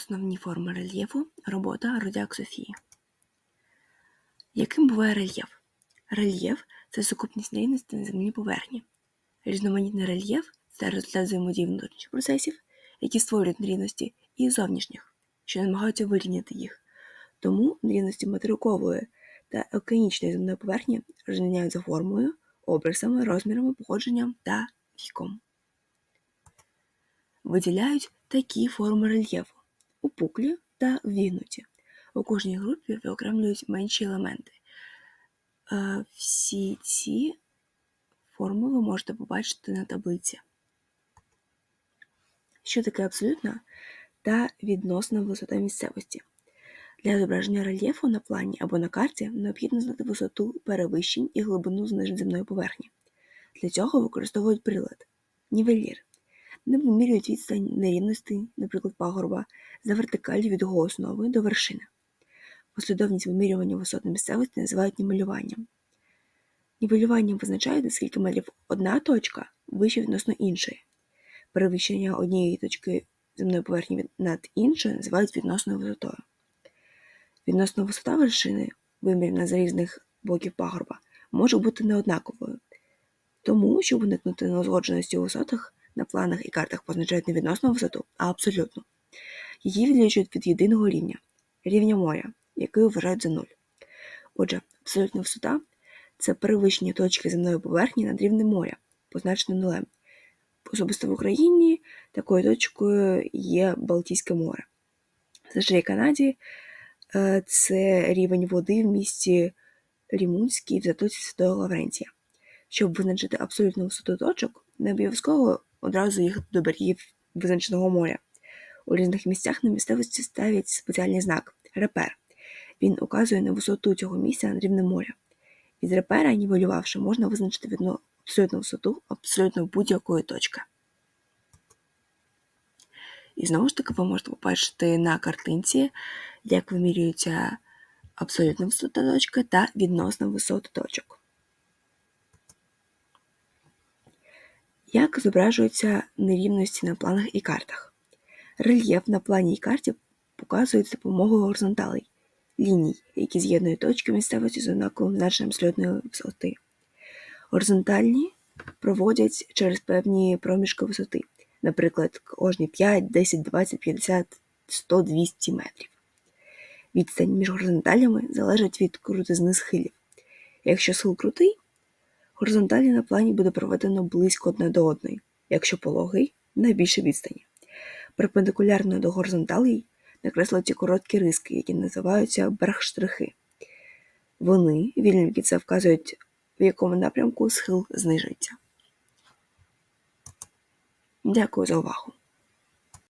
Основні форми рельєфу, робота Родяк Софії. Яким буває рельєф? Рельєф це сукупність нерівностей на земній поверхні. Різноманітний рельєф це результат взаємодії внутрішніх процесів, які створюють нерівності, і зовнішніх, що намагаються вирівняти їх. Тому нерівності материкової та океанічної земної поверхні розрізняють формою, обрисами, розмірами, походженням та віком. Виділяють такі форми рельєфу упуклі та вігнуті. У кожній групі виокремлюють менші елементи. Е, Всі ці форми ви можете побачити на таблиці. Що таке абсолютна та відносна висота місцевості? Для зображення рельєфу на плані або на карті необхідно знати висоту перевищень і глибину знижень земної поверхні. Для цього використовують прилад нівелір. Ним вимірюють відстань нерівностей, наприклад, пагорба, за вертикаль від його основи до вершини. Послідовність вимірювання висот місцевості називають нівелюванням. Нівелюванням визначають, наскільки метрів одна точка вище відносно іншої. Перевищення однієї точки земної поверхні над іншою називають відносною висотою. Відносна висота вершини, вимірена з різних боків пагорба, може бути неоднаковою. Тому, щоб уникнути неузгодженості у висотах, на планах і картах позначають не відносну висоту, а абсолютну. Її відлічують від єдиного рівня рівня моря, який вважають за нуль. Отже, абсолютна висота це перевищення точки земної поверхні над рівнем моря, позначеним нулем. Особисто в Україні такою точкою є Балтійське море. В США і Канаді е, це рівень води в місті Рімунській в затоці Святого Лаврентія. Щоб визначити абсолютну висоту точок, не обов'язково одразу їх до берегів визначеного моря. У різних місцях на місцевості ставлять спеціальний знак репер. Він указує на висоту цього місця над рівнем моря. Із репера, нівелювавши, можна визначити відно абсолютну висоту абсолютно будь-якої точки. І знову ж таки, ви можете побачити на картинці, як вимірюється абсолютна висота точки та відносна висота точок. Як зображуються нерівності на планах і картах? Рельєф на плані і карті показують з допомогою горизонталей ліній, які з'єднують точки місцевості з однаковим значенням абсолютної висоти. Горизонтальні проводять через певні проміжки висоти, наприклад, кожні 5, 10, 20, 50, 100, 200 метрів. Відстань між горизонталями залежить від крутизни схилів. Якщо схил крутий, горизонталі на плані буде проведено близько одне до одної, якщо пологий найбільше відстані. Перпендикулярно до горизонталей ці короткі риски, які називаються берхштрихи. Вони, вільники це вказують, в якому напрямку схил знижується. Дякую за увагу!